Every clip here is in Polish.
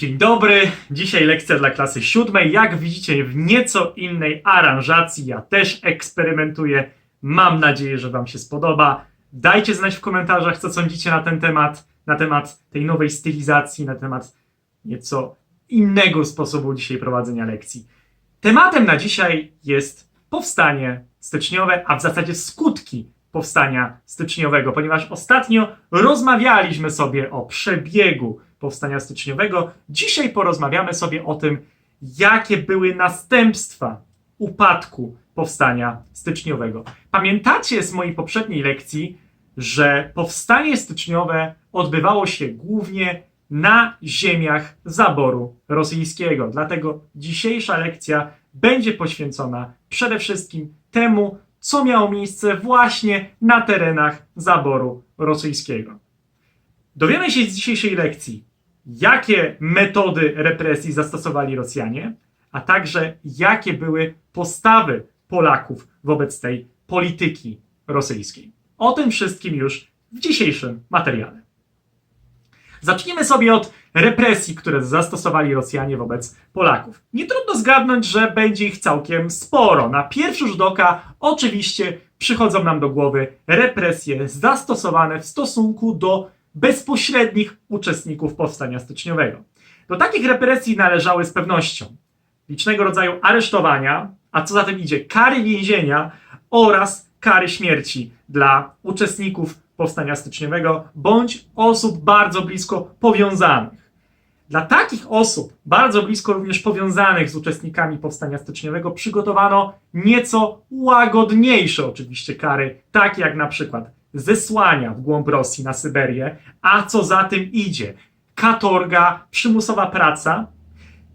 Dzień dobry, dzisiaj lekcja dla klasy siódmej. Jak widzicie, w nieco innej aranżacji. Ja też eksperymentuję. Mam nadzieję, że Wam się spodoba. Dajcie znać w komentarzach, co sądzicie na ten temat, na temat tej nowej stylizacji, na temat nieco innego sposobu dzisiaj prowadzenia lekcji. Tematem na dzisiaj jest powstanie styczniowe, a w zasadzie skutki powstania styczniowego, ponieważ ostatnio rozmawialiśmy sobie o przebiegu powstania styczniowego. Dzisiaj porozmawiamy sobie o tym, jakie były następstwa upadku powstania styczniowego. Pamiętacie z mojej poprzedniej lekcji, że powstanie styczniowe odbywało się głównie na ziemiach zaboru rosyjskiego. Dlatego dzisiejsza lekcja będzie poświęcona przede wszystkim temu, co miało miejsce właśnie na terenach zaboru rosyjskiego. Dowiemy się z dzisiejszej lekcji, jakie metody represji zastosowali Rosjanie, a także jakie były postawy Polaków wobec tej polityki rosyjskiej. O tym wszystkim już w dzisiejszym materiale. Zacznijmy sobie od represji, które zastosowali Rosjanie wobec Polaków. Nie trudno zgadnąć, że będzie ich całkiem sporo. Na pierwszy rzut oka oczywiście przychodzą nam do głowy represje zastosowane w stosunku do bezpośrednich uczestników powstania styczniowego. Do takich represji należały z pewnością licznego rodzaju aresztowania, a co za tym idzie, kary więzienia oraz kary śmierci dla uczestników powstania styczniowego bądź osób bardzo blisko powiązanych. Dla takich osób, bardzo blisko również powiązanych z uczestnikami powstania styczniowego, przygotowano nieco łagodniejsze oczywiście kary, takie jak na przykład zesłania w głąb Rosji na Syberię, a co za tym idzie, katorga, przymusowa praca.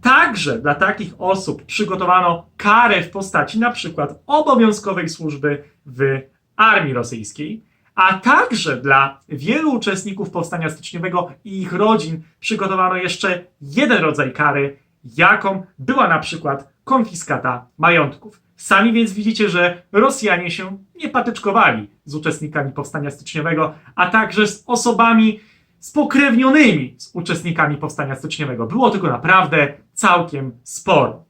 Także dla takich osób przygotowano karę w postaci na przykład obowiązkowej służby w armii rosyjskiej, a także dla wielu uczestników powstania styczniowego i ich rodzin przygotowano jeszcze jeden rodzaj kary, jaką była na przykład konfiskata majątków. Sami więc widzicie, że Rosjanie się nie patyczkowali z uczestnikami powstania styczniowego, a także z osobami spokrewnionymi z uczestnikami powstania styczniowego. Było tego naprawdę całkiem sporo.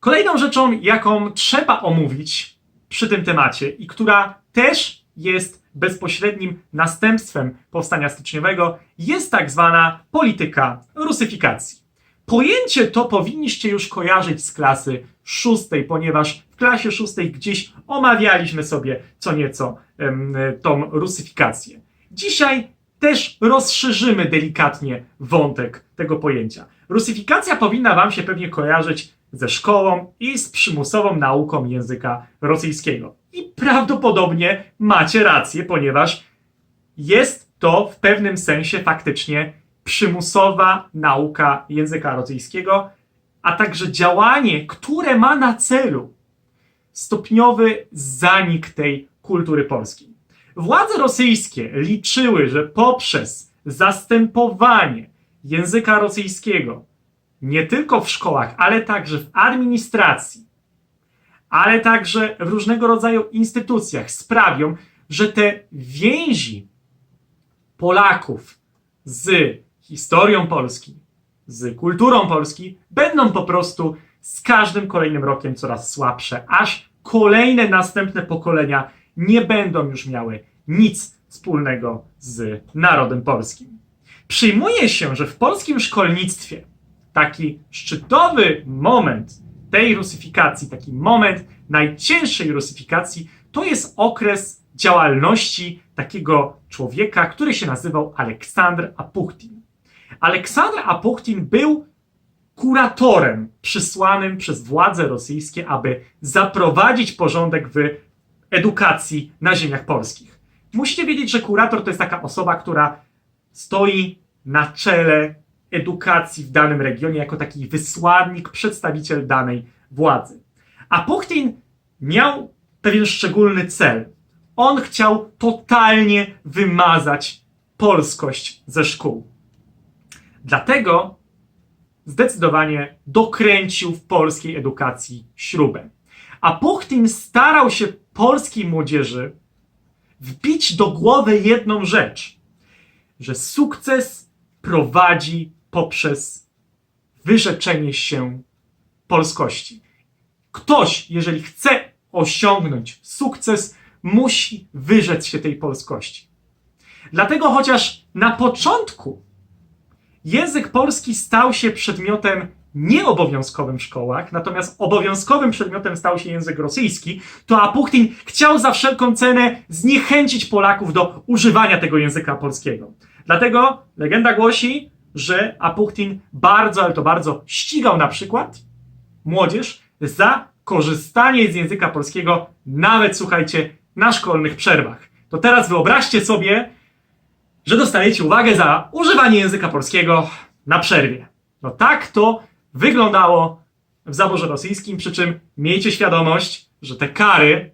Kolejną rzeczą, jaką trzeba omówić przy tym temacie i która też jest bezpośrednim następstwem powstania styczniowego, jest tak zwana polityka rusyfikacji. Pojęcie to powinniście już kojarzyć z klasy szóstej, ponieważ w klasie szóstej gdzieś omawialiśmy sobie co nieco tą rusyfikację. Dzisiaj też rozszerzymy delikatnie wątek tego pojęcia. Rusyfikacja powinna Wam się pewnie kojarzyć ze szkołą i z przymusową nauką języka rosyjskiego. I prawdopodobnie macie rację, ponieważ jest to w pewnym sensie faktycznie przymusowa nauka języka rosyjskiego, a także działanie, które ma na celu stopniowy zanik tej kultury polskiej. Władze rosyjskie liczyły, że poprzez zastępowanie języka rosyjskiego nie tylko w szkołach, ale także w administracji, ale także w różnego rodzaju instytucjach sprawią, że te więzi Polaków z historią Polski, z kulturą Polski będą po prostu z każdym kolejnym rokiem coraz słabsze, aż kolejne następne pokolenia nie będą już miały nic wspólnego z narodem polskim. Przyjmuje się, że w polskim szkolnictwie taki szczytowy moment tej rusyfikacji, taki moment najcięższej rusyfikacji, to jest okres działalności takiego człowieka, który się nazywał Aleksandr Apuchtin. Aleksandr Apuchtin był kuratorem przysłanym przez władze rosyjskie, aby zaprowadzić porządek w edukacji na ziemiach polskich. Musicie wiedzieć, że kurator to jest taka osoba, która stoi na czele edukacji w danym regionie jako taki wysłannik, przedstawiciel danej władzy. A miał pewien szczególny cel. On chciał totalnie wymazać polskość ze szkół. Dlatego zdecydowanie dokręcił w polskiej edukacji śrubę. A Puchtin starał się polskiej młodzieży wbić do głowy jedną rzecz, że sukces prowadzi poprzez wyrzeczenie się polskości. Ktoś, jeżeli chce osiągnąć sukces, musi wyrzec się tej polskości. Dlatego chociaż na początku język polski stał się przedmiotem nieobowiązkowym w szkołach, natomiast obowiązkowym przedmiotem stał się język rosyjski, to Apuchtin chciał za wszelką cenę zniechęcić Polaków do używania tego języka polskiego. Dlatego legenda głosi, że Apuchtin bardzo, ale to bardzo ścigał na przykład młodzież za korzystanie z języka polskiego, nawet słuchajcie, na szkolnych przerwach. To teraz wyobraźcie sobie, że dostajecie uwagę za używanie języka polskiego na przerwie. No tak to wyglądało w zaborze rosyjskim, przy czym miejcie świadomość, że te kary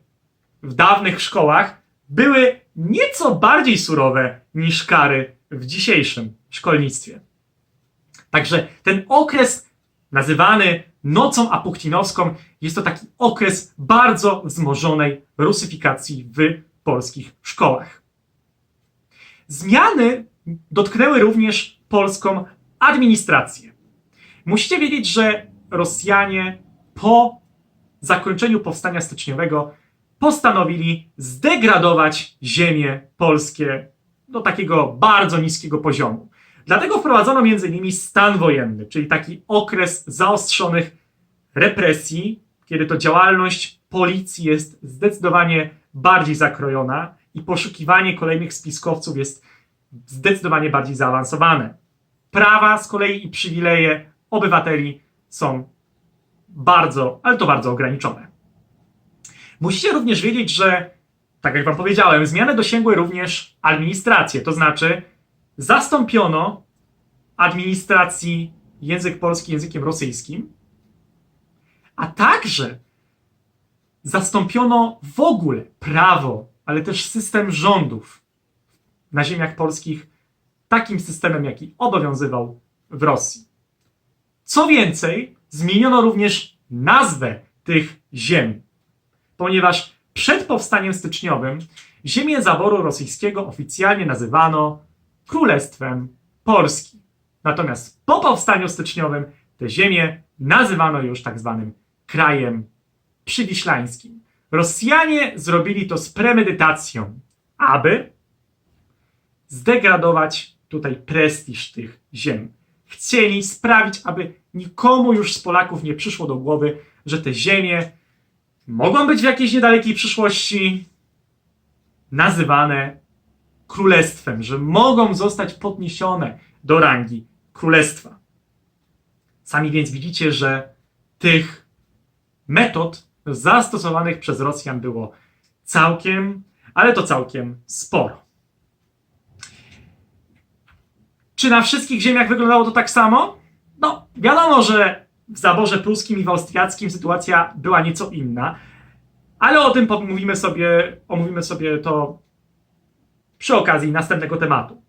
w dawnych szkołach były nieco bardziej surowe niż kary w dzisiejszym szkolnictwie. Także ten okres nazywany nocą apuchtinowską jest to taki okres bardzo wzmożonej rusyfikacji w polskich szkołach. Zmiany dotknęły również polską administrację. Musicie wiedzieć, że Rosjanie po zakończeniu powstania styczniowego postanowili zdegradować ziemie polskie do takiego bardzo niskiego poziomu. Dlatego wprowadzono między innymi stan wojenny, czyli taki okres zaostrzonych represji, kiedy to działalność policji jest zdecydowanie bardziej zakrojona i poszukiwanie kolejnych spiskowców jest zdecydowanie bardziej zaawansowane. Prawa z kolei i przywileje obywateli są bardzo, ale to bardzo ograniczone. Musicie również wiedzieć, że, tak jak Wam powiedziałem, zmiany dosięgły również administrację, to znaczy zastąpiono administracji język polski językiem rosyjskim, a także zastąpiono w ogóle prawo, ale też system rządów na ziemiach polskich takim systemem, jaki obowiązywał w Rosji. Co więcej, zmieniono również nazwę tych ziem, ponieważ przed powstaniem styczniowym ziemię zaboru rosyjskiego oficjalnie nazywano Królestwem Polski. Natomiast po powstaniu styczniowym te ziemie nazywano już tak zwanym krajem przywiślańskim. Rosjanie zrobili to z premedytacją, aby zdegradować tutaj prestiż tych ziem. Chcieli sprawić, aby nikomu już z Polaków nie przyszło do głowy, że te ziemie mogą być w jakiejś niedalekiej przyszłości nazywane królestwem, że mogą zostać podniesione do rangi królestwa. Sami więc widzicie, że tych metod zastosowanych przez Rosjan było całkiem, ale to całkiem sporo. Czy na wszystkich ziemiach wyglądało to tak samo? No, wiadomo, że w zaborze pruskim i w austriackim sytuacja była nieco inna, ale o tym pomówimy sobie, omówimy sobie to przy okazji następnego tematu.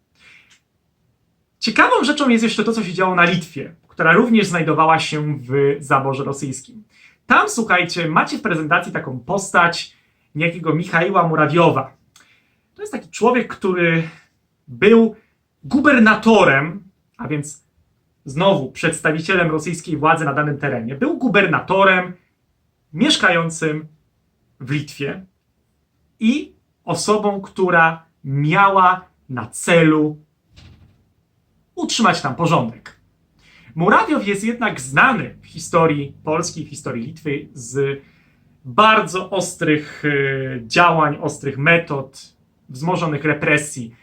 Ciekawą rzeczą jest jeszcze to, co się działo na Litwie, która również znajdowała się w zaborze rosyjskim. Tam, słuchajcie, macie w prezentacji taką postać niejakiego Michaiła Murawiowa. To jest taki człowiek, który był gubernatorem, a więc znowu przedstawicielem rosyjskiej władzy na danym terenie. Był gubernatorem mieszkającym w Litwie i osobą, która miała na celu utrzymać tam porządek. Murawiow jest jednak znany w historii Polski, w historii Litwy z bardzo ostrych e, działań, ostrych metod, wzmożonych represji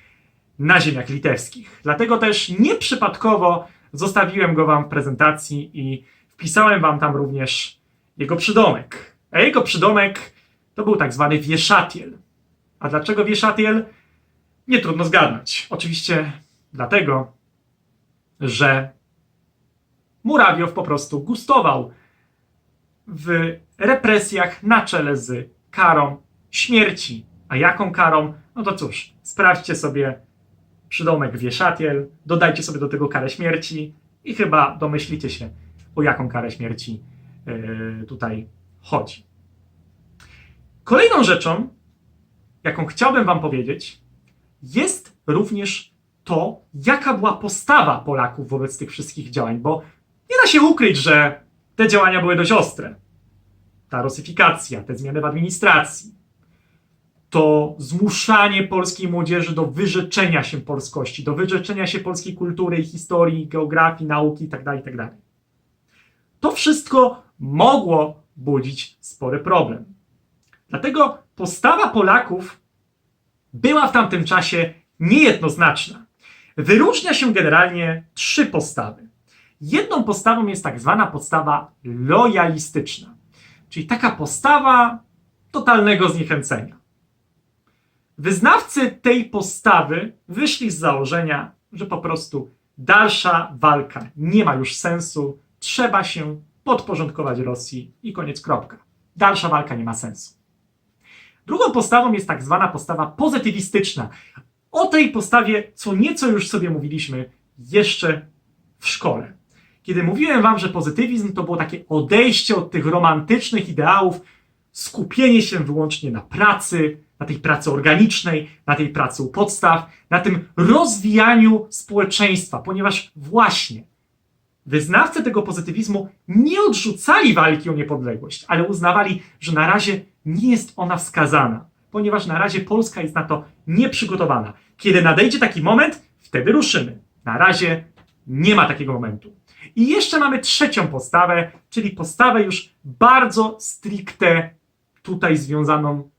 na ziemiach litewskich. Dlatego też nieprzypadkowo zostawiłem go wam w prezentacji i wpisałem wam tam również jego przydomek. A jego przydomek to był tak zwany wieszatiel. A dlaczego wieszatiel? Nie trudno zgadnąć. Oczywiście dlatego, że Murawiow po prostu gustował w represjach na czele z karą śmierci. A jaką karą? No to cóż, sprawdźcie sobie przydomek wieszatiel, dodajcie sobie do tego karę śmierci i chyba domyślicie się, o jaką karę śmierci yy, tutaj chodzi. Kolejną rzeczą, jaką chciałbym Wam powiedzieć, jest również to, jaka była postawa Polaków wobec tych wszystkich działań, bo nie da się ukryć, że te działania były dość ostre. Ta rusyfikacja, te zmiany w administracji, to zmuszanie polskiej młodzieży do wyrzeczenia się polskości, do wyrzeczenia się polskiej kultury historii, geografii, nauki itd., itd. To wszystko mogło budzić spory problem. Dlatego postawa Polaków była w tamtym czasie niejednoznaczna. Wyróżnia się generalnie trzy postawy. Jedną postawą jest tak zwana postawa lojalistyczna, czyli taka postawa totalnego zniechęcenia. Wyznawcy tej postawy wyszli z założenia, że po prostu dalsza walka nie ma już sensu, trzeba się podporządkować Rosji i koniec kropka. Dalsza walka nie ma sensu. Drugą postawą jest tak zwana postawa pozytywistyczna. O tej postawie co nieco już sobie mówiliśmy jeszcze w szkole. Kiedy mówiłem wam, że pozytywizm to było takie odejście od tych romantycznych ideałów, skupienie się wyłącznie na pracy, na tej pracy organicznej, na tej pracy u podstaw, na tym rozwijaniu społeczeństwa, ponieważ właśnie wyznawcy tego pozytywizmu nie odrzucali walki o niepodległość, ale uznawali, że na razie nie jest ona wskazana, ponieważ na razie Polska jest na to nieprzygotowana. Kiedy nadejdzie taki moment, wtedy ruszymy. Na razie nie ma takiego momentu. I jeszcze mamy trzecią postawę, czyli postawę już bardzo stricte tutaj związaną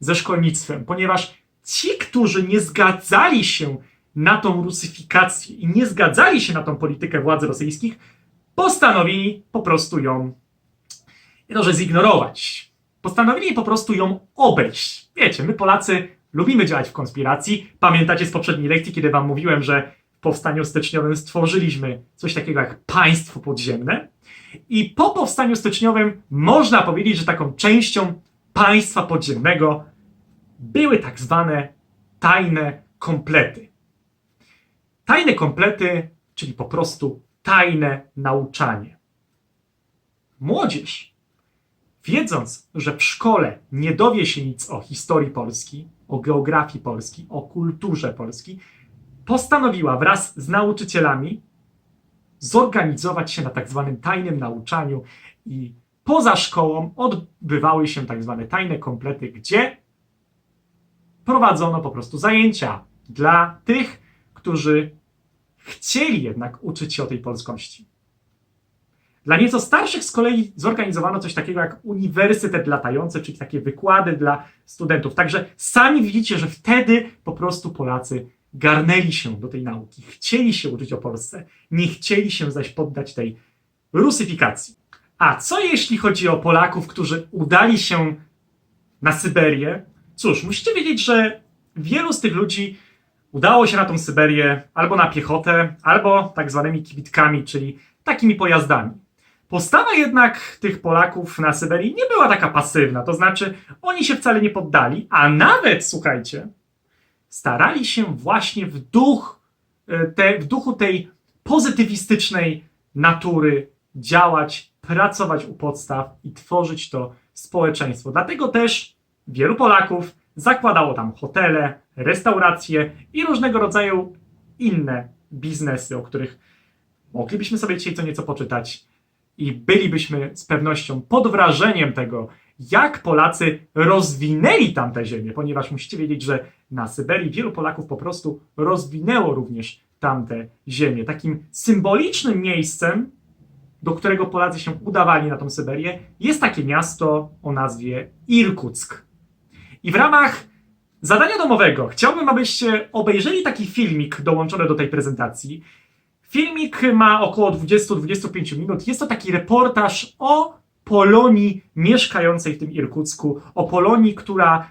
ze szkolnictwem, ponieważ ci, którzy nie zgadzali się na tą rusyfikację i nie zgadzali się na tą politykę władz rosyjskich, postanowili po prostu ją, nie zignorować. Postanowili po prostu ją obejść. Wiecie, my Polacy lubimy działać w konspiracji. Pamiętacie z poprzedniej lekcji, kiedy wam mówiłem, że powstaniu styczniowym stworzyliśmy coś takiego jak państwo podziemne. I po powstaniu styczniowym można powiedzieć, że taką częścią państwa podziemnego były tak zwane tajne komplety. Tajne komplety, czyli po prostu tajne nauczanie. Młodzież, wiedząc, że w szkole nie dowie się nic o historii Polski, o geografii Polski, o kulturze Polski, postanowiła wraz z nauczycielami zorganizować się na tak zwanym tajnym nauczaniu i poza szkołą odbywały się tak zwane tajne komplety, gdzie prowadzono po prostu zajęcia dla tych, którzy chcieli jednak uczyć się o tej polskości. Dla nieco starszych z kolei zorganizowano coś takiego jak Uniwersytet Latający, czyli takie wykłady dla studentów. Także sami widzicie, że wtedy po prostu Polacy garnęli się do tej nauki, chcieli się uczyć o Polsce, nie chcieli się zaś poddać tej rusyfikacji. A co jeśli chodzi o Polaków, którzy udali się na Syberię? Cóż, musicie wiedzieć, że wielu z tych ludzi udało się na tą Syberię albo na piechotę, albo tak zwanymi kibitkami, czyli takimi pojazdami. Postawa jednak tych Polaków na Syberii nie była taka pasywna, to znaczy oni się wcale nie poddali, a nawet, słuchajcie, starali się właśnie w, duch, e, te, w duchu tej pozytywistycznej natury działać, pracować u podstaw i tworzyć to społeczeństwo. Dlatego też wielu Polaków zakładało tam hotele, restauracje i różnego rodzaju inne biznesy, o których moglibyśmy sobie dzisiaj co nieco poczytać i bylibyśmy z pewnością pod wrażeniem tego, jak Polacy rozwinęli tamte ziemię, ponieważ musicie wiedzieć, że na Syberii wielu Polaków po prostu rozwinęło również tamte ziemię. Takim symbolicznym miejscem, do którego Polacy się udawali na tą Syberię, jest takie miasto o nazwie Irkuck. I w ramach zadania domowego chciałbym, abyście obejrzeli taki filmik dołączony do tej prezentacji. Filmik ma około 20-25 minut. Jest to taki reportaż o Polonii mieszkającej w tym Irkucku, o Polonii, która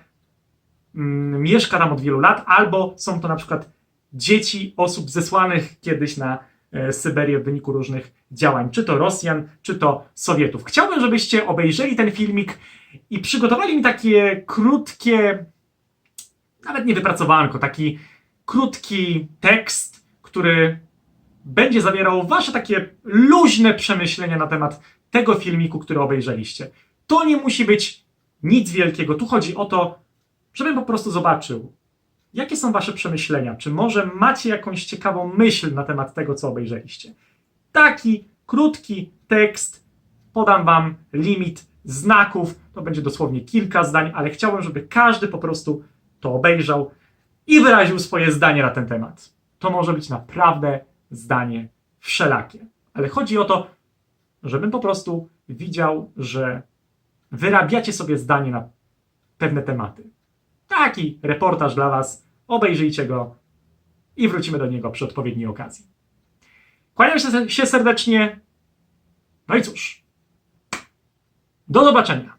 mieszka tam od wielu lat, albo są to na przykład dzieci osób zesłanych kiedyś na e, Syberię w wyniku różnych działań, czy to Rosjan, czy to Sowietów. Chciałbym, żebyście obejrzeli ten filmik i przygotowali mi takie krótkie, nawet nie wypracowanko, taki krótki tekst, który będzie zawierał wasze takie luźne przemyślenia na temat tego filmiku, który obejrzeliście. To nie musi być nic wielkiego. Tu chodzi o to, żebym po prostu zobaczył, Jakie są Wasze przemyślenia? Czy może macie jakąś ciekawą myśl na temat tego, co obejrzeliście? Taki krótki tekst, podam Wam limit znaków, to będzie dosłownie kilka zdań, ale chciałbym, żeby każdy po prostu to obejrzał i wyraził swoje zdanie na ten temat. To może być naprawdę zdanie wszelakie, ale chodzi o to, żebym po prostu widział, że wyrabiacie sobie zdanie na pewne tematy. Taki reportaż dla Was. Obejrzyjcie go i wrócimy do niego przy odpowiedniej okazji. Kłaniam się, serdecznie. No i cóż. Do zobaczenia.